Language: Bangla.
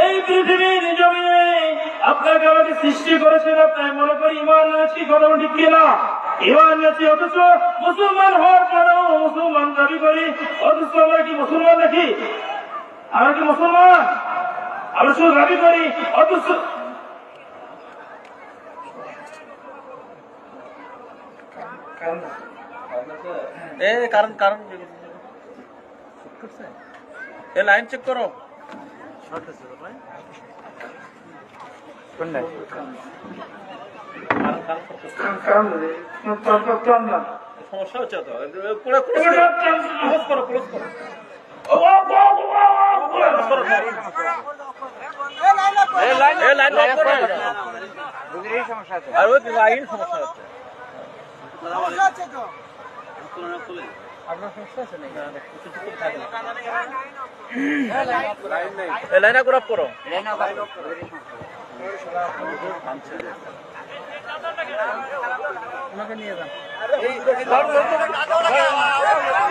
এই পৃথিবীর জমিনে আপনাকে আমাকে সৃষ্টি করেছেন আপনার মনে করি ইমান আছি কথা ঠিক কিনা ইমান আছি অথচ মুসলমান হওয়ার পরেও মুসলমান দাবি করি অথচ আমরা কি মুসলমান নাকি? আমরা কি মুসলমান? আমরা শুধু দাবি করি অথচ এ কারণ লাইন চেক করো। সমস্যা হচ্ছে তো ক্লোজ করো ক্লোজ করো করে আর ওই লাইন সমস্যা হচ্ছে লাইন করে করো লাইন আবার রুগীরই সমস্যা এই